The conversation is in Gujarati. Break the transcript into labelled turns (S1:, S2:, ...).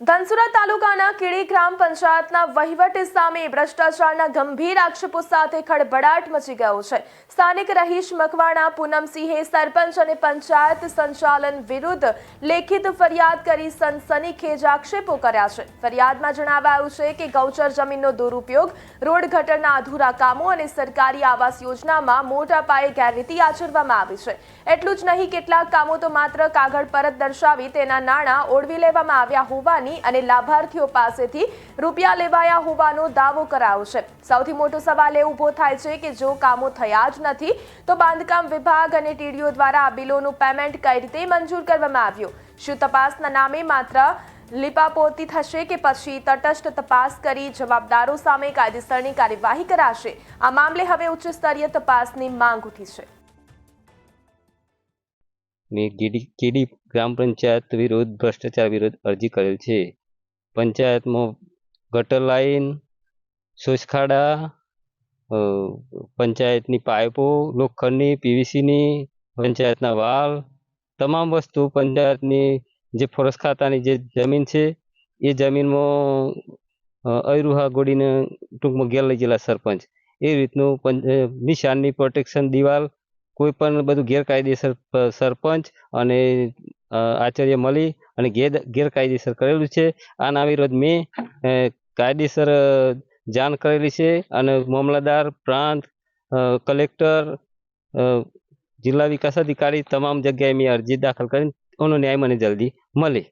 S1: ધનસુરા તાલુકાના કીડી ગ્રામ પંચાયતના વહીવટ સામે ભ્રષ્ટાચારના ગંભીર આક્ષેપો સાથે ખળભળાટ મચી ગયો છે. સ્થાનિક રહીશ મકવાણા પૂનમસિંહે સરપંચ અને પંચાયત સંચાલન વિરુદ્ધ લેખિત ફરિયાદ કરી સનસનીખેજ આક્ષેપો કર્યા છે. ફરિયાદમાં જણાવાયું છે કે ગૌચર જમીનનો દુરુપયોગ, રોડ ગટરના અધૂરા કામો અને સરકારી આવાસ યોજનામાં મોટા પાયે ગેરરીતિ આચરવામાં આવી છે. એટલું જ નહીં, કેટલાક કામો તો માત્ર કાગળ પરત દર્શાવી તેના નાણાં ઓળવી લેવામાં આવ્યા હોવાની અને લાભાર્થીઓ પાસેથી રૂપિયા લેવાયા હોવાનો દાવો કરાયો છે સૌથી મોટો સવાલ એ ઊભો થાય છે કે જો કામો થયા જ નથી, તો બાંધકામ વિભાગ અને ટીડીઓ દ્વારા આ બિલોનું પેમેન્ટ કઈ રીતે મંજૂર કરવામાં આવ્યું? શું તપાસના નામે માત્ર લીપાપોતી થશે કે પછી તટસ્થ તપાસ કરી જવાબદારો સામે કાયદેસરની કાર્યવાહી કરાશે? આ મામલે હવે ઉચ્ચ સ્તરીય તપાસની માંગ ઉઠી છે.
S2: મેં ગીડી કીડી ગ્રામ પંચાયત વિરુદ્ધ ભ્રષ્ટાચાર વિરુદ્ધ અરજી કરેલ છે. પંચાયતમાં ગટર લાઈન શોષખાડા પંચાયતની પાઇપો, લોખંડની, પીવીસીની, પંચાયતના વાલ, તમામ વસ્તુ પંચાયતની જે ફોરેસ્ટ ખાતાની જે જમીન છે, એ જમીનમાં અયરુહા ગોડીને ટૂંકમાં ગેર લઈ ગયેલા સરપંચ. એ રીતનું પંચ, નિશાનની પ્રોટેક્શન દિવાલ કોઈ પણ બધું ગેરકાયદેસર સરપંચ અને આચાર્ય મળી અને ગેર ગેરકાયદેસર કરેલું છે. આના વિરોધ મેં કાયદેસર જાણ કરેલી છે અને મામલતદાર, પ્રાંત કલેક્ટર જિલ્લા વિકાસ અધિકારી તમામ જગ્યાએ મેં અરજી દાખલ કરીને એનો ન્યાય મને જલ્દી મળે